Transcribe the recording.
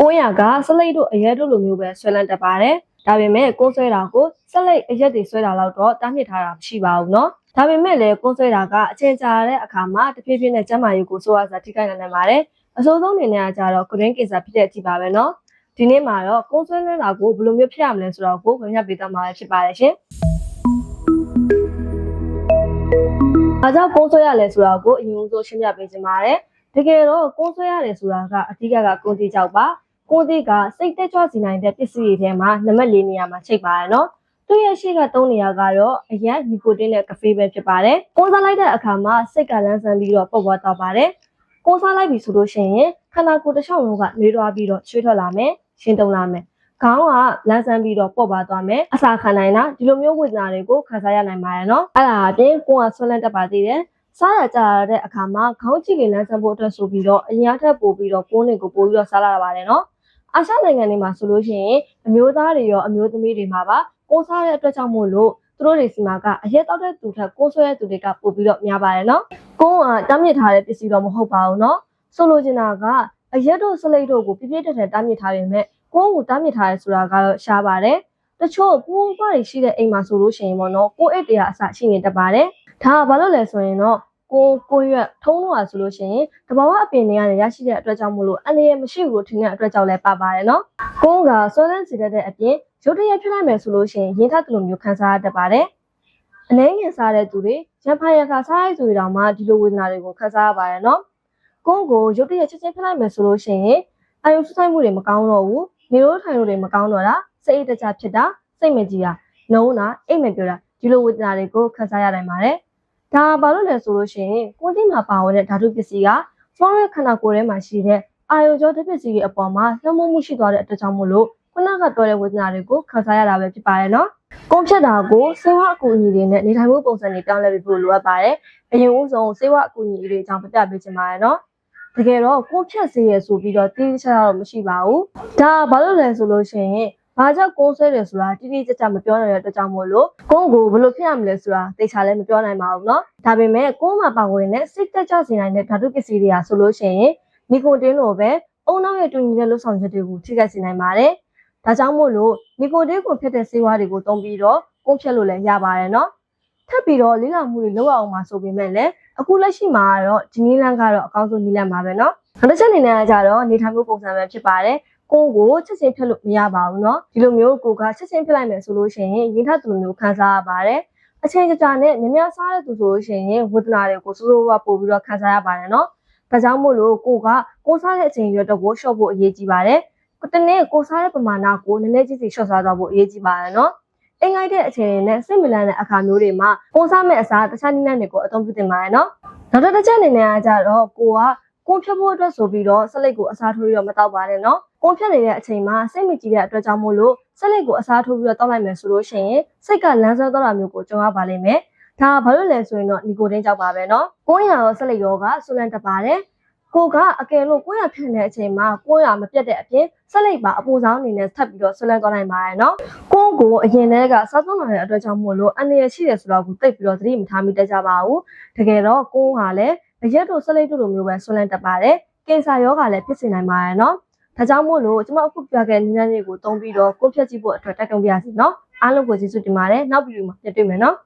ကွန်းရကဆလိတ်တို့အရက်တို့လိုမျိုးပဲဆွဲလန်းတတ်ပါတယ်။ဒါပေမဲ့ကွန်းဆွဲတာကိုဆလိတ်အရက်တွေဆွဲတာလောက်တော့တားမြစ်ထားတာမရှိပါဘူးနော်။ဒါပေမဲ့လည်းကွန်းဆွဲတာကအချိန်ကြာတဲ့အခါမှာတဖြည်းဖြည်းနဲ့ကျန်းမာရေးကိုဆိုးရွားစွာထိခိုက်နိုင်နိုင်ပါတယ်။အဆိုးဆုံးအနေနဲ့ကတော့ green cancer ဖြစ်တဲ့အထိပါပဲနော်။ဒီနေ့မှာတော့ကွန်းဆွဲလန်းတာကိုဘယ်လိုမျိုးဖြစ်ရမလဲဆိုတော့ကိုခင်ဗျပေးသားမှာဖြစ်ပါတယ်ရှင်။။ဘာကြောင့်ကုန်းဆွဲရလဲဆိုတာကိုအရင်ဆုံးရှင်းပြပေးချင်ပါတယ်။တကယ်တော့ကုန်းဆွဲရတယ်ဆိုတာကအဓိကကကုန်တိကြောက်ပါ။ ကိုသစ်ကစိတ်တက်ကြွစီနိုင်တဲ့ပစ္စည်းတွေထဲမှာနံပါတ်၄နေရာမှာချိန်ပါတယ်နော်။သူ့ရဲ့ရှေ့က၃နေရာကတော့အရက်နီကိုတင်းနဲ့ကဖေးပဲဖြစ်ပါတယ်။ကိုးစားလိုက်တဲ့အခါမှာစိတ်ကလန်းဆန်းပြီးတော့ပုတ်ပွားသွားပါတယ်။ကိုးစားလိုက်ပြီဆိုလို့ရှိရင်ခန္ဓာကိုယ်တစ်ချောင်းလုံးကနှွေးသွားပြီးတော့ချွေးထွက်လာမယ်။ရှင်းတုံလာမယ်။ခေါင်းကလန်းဆန်းပြီးတော့ပုတ်ပွားသွားမယ်။အစာခံနိုင်တာဒီလိုမျိုးဝေဒနာတွေကိုခံစားရနိုင်ပါတယ်နော်။အဲ့ဒါအပြင်ကိုယ်ကဆွလန်းတတ်ပါသေးတယ်။စားရကြရတဲ့အခါမှာခေါင်းကြည့်လန်းဆန်းဖို့အတွက်ဆိုပြီးတော့အရင်အထက်ပို့ပြီးတော့ကိုးနေကိုပို့ပြီးတော့စားလာရပါတယ်နော်။ အာရှနိုင်ငံတွေမှာဆိုလို့ရှိရင်အမျိုးသားတွေရောအမျိုးသမီးတွေမှာပါကိုးစားတဲ့အတွက်ကြောင့်မို့လို့သူတို့တွေစီမှာကအရက်တောက်တဲ့သူထက်ကိုးဆွဲတဲ့သူတွေကပို့ပြီးတော့များပါတယ်နော်။ကိုးကတားမြစ်ထားတဲ့ပစ္စည်းတော့မဟုတ်ပါဘူးနော်။ဆိုလိုချင်တာကအရက်တို့စလိတ်တို့ကိုပြပြတက်တက်တားမြစ်ထားပေမဲ့ကိုးကိုတားမြစ်ထားရဲဆိုတာကတော့ရှားပါတယ်။တချို့ကိုးပါးတွေရှိတဲ့အိမ်မှာဆိုလို့ရှိရင်ပေါ့နော်ကိုးအိတ်တရားအစရှိနေတတ်ပါတယ်။ဒါကဘာလို့လဲဆိုရင်တော့ ကိုကိုရွက်ထုံးတော့ဆိုလို့ရှိရင်တဘာဝအပင်တွေကနေရရှိတဲ့အတွက်ကြောင့်မို့လို့အနေရမရှိဘူးလို့ထင်တဲ့အတွက်ကြောင့်လည်းပါပါတယ်နော်။ကိုကဆွဲလန်းစီတတ်တဲ့အပြင်ရုတ်တရက်ဖြစ်လိုက်မယ်ဆိုလို့ရှိရင်ရင်ထပ်ကလိုမျိုးခံစားရတတ်ပါတယ်။အနေငယ်စားတဲ့သူတွေရံဖန်ရံခါစားရတဲ့သူတွေတောင်မှဒီလိုဝေဒနာတွေကိုခံစားရပါတယ်နော်။ကိုကိုရုတ်တရက်ချက်ချင်းဖြစ်လိုက်မယ်ဆိုလို့ရှိရင်အာယုဆိုင်မှုတွေမကောင်းတော့ဘူး။နေလို့ထိုင်လို့တွေမကောင်းတော့တာစိတ်အတကြဖြစ်တာစိတ်မကြည်တာလုံးတာအိတ်မပြောတာဒီလိုဝေဒနာတွေကိုခံစားရနိုင်ပါတယ်။ ဒါဘာလို့လဲဆိုလို့ရှိရင်ကိုယ်တိမှာပါဝင်တဲ့ဓာတုပစ္စည်းကကျွန်တော်ရဲ့ခန္ဓာကိုယ်ထဲမှာရှိတဲ့အာယုကြောဓာတ်ပစ္စည်းတွေအပေါ်မှာနှမမှုရှိသွားတဲ့အတွက်ကြောင့်မို့လို့ခုနကပြောတဲ့ဝေဒနာတွေကိုခံစားရတာပဲဖြစ်ပါတယ်နော်။ကုန်ဖြတ်တာကိုစေဝါအကူအညီတွေနဲ့နေထိုင်မှုပုံစံတွေပြောင်းလဲပြီးဖို့လိုအပ်ပါတယ်။အရင်ဦးဆုံးစေဝါအကူအညီတွေအကြောင်းပြပြပေးချင်ပါတယ်နော်။တကယ်တော့ကိုဖြတ်စေရဆိုပြီးတော့တိတိကျကျတော့မရှိပါဘူး။ဒါဘာလို့လဲဆိုလို့ရှိရင် ဘာကြောင့်ကိုယ်ဆွဲတယ်ဆိုတာတိတိကျကျမပြောနိုင်တဲ့အတွက်ကြောင့်မို့လို့ကိုယ်ကိုဘယ်လိုဖြစ်ရမလဲဆိုတာသိချာလည်းမပြောနိုင်ပါဘူးเนาะဒါပေမဲ့ကိုယ်မှာပါဝင်တဲ့စိတ်တက်ကြစေနိုင်တဲ့ဓာတုပစ္စည်းတွေကဆိုလို့ရှိရင်နီကိုတင်းလိုပဲအုံနောက်ရဲ့တူညီတဲ့လှုပ်ဆောင်ချက်တွေကိုထိခိုက်စေနိုင်ပါတယ်ဒါကြောင့်မို့လို့နီကိုတင်းကိုဖြစ်တဲ့ဆေးဝါးတွေကိုသုံးပြီးတော့ကိုယ်ဖြတ်လို့လည်းရပါတယ်เนาะထပ်ပြီးတော့လေးလာမှုတွေလောက်အောင်မှာဆိုပေမဲ့လည်းအခုလက်ရှိမှာကတော့ဒီနည်းလမ်းကတော့အကောင်းဆုံးနည်းလမ်းပါပဲเนาะနောက်တစ်ချက်အနေနဲ့ကကြတော့နေထိုင်မှုပုံစံပဲဖြစ်ပါတယ် ကိုယ်ကိုချက်ချင်းဖြတ်လို့မရပါဘူးเนาะဒီလိုမျိုးကိုကချက်ချင်းဖြတ်လိုက်မယ်ဆိုလို့ရှိရင်ရင်ထပ်သူလိုမျိုးခံစားရပါတယ်အချိန်ကြာကြာနဲ့မြများစားတဲ့သူဆိုလို့ရှိရင်ဝေဒနာတွေကိုစိုးစိုးဝါးပို့ပြီးတော့ခံစားရပါတယ်เนาะဒါကြောင့်မို့လို့ကိုကကိုစားတဲ့အချိန်ရွက်တော့ကိုရှော့ဖို့အရေးကြီးပါတယ်ကိုတနေ့ကိုစားတဲ့ပမာဏကိုနည်းနည်းကြီးစီရှော့စားသွားဖို့အရေးကြီးပါတယ်เนาะအင်္ဂိုက်တဲ့အချိန်နဲ့စိတ်မလန်းတဲ့အခါမျိုးတွေမှာကိုစားမဲ့အစားတခြားနည်းလမ်းတွေကိုအသုံးပြုတင်ပါတယ်เนาะနောက်တစ်ချက်အနေနဲ့ကကြတော့ကိုက ကုန်းဖြတ်ဖို့အတွက်ဆိုပြီးတော့ဆက်လက်ကိုအစားထိုးပြီးတော့မတောက်ပါနဲ့နော်ကုန်းဖြတ်နေတဲ့အချိန်မှာစိတ်မကြည်တဲ့အတွက်ကြောင့်မို့လို့ဆက်လက်ကိုအစားထိုးပြီးတော့တောက်လိုက်မယ်ဆိုလို့ရှိရင်စိတ်ကလန်းဆန်းသွားတာမျိုးကိုကြုံရပါလိမ့်မယ်ဒါဘာလို့လဲဆိုရင်တော့နီကိုတင်းကြောက်ပါပဲနော်ကိုရရောဆက်လက်ရောကဆူလန်တပါတယ်ကိုကအကယ်လို့ကိုရဖြန်တဲ့အချိန်မှာကိုရမပြတ်တဲ့အပြင်ဆက်လက်ပါအပူဆောင်အနေနဲ့ထပ်ပြီးတော့ဆွလန်းသွားနိုင်ပါတယ်နော်ကိုကိုအရင်တည်းကစားသုံးလာတဲ့အတွက်ကြောင့်မို့လို့အနေရရှိတယ်ဆိုတော့ကိုတိတ်ပြီးတော့သတိမထားမိတတ်ကြပါဘူးတကယ်တော့ကိုကလည်း ရက်တို့ဆလိတ်တို့လိုမျိုးပဲဆွလန်းတက်ပါတယ်။ကင်ဆာရောဂါလည်းဖြစ်စေနိုင်ပါတယ်နော်။ဒါကြောင့်မို့လို့ကျွန်မအခုပြောခဲ့တဲ့နည်းလမ်းတွေကိုသုံးပြီးတော့ကိုယ်ဖြတ်ကြည့်ဖို့အတွက်တိုက်တွန်းပါရစေနော်။အားလုံးကိုကျေးဇူးတင်ပါတယ်။နောက်ဗီဒီယိုမှာပြန်တွေ့မယ်နော်။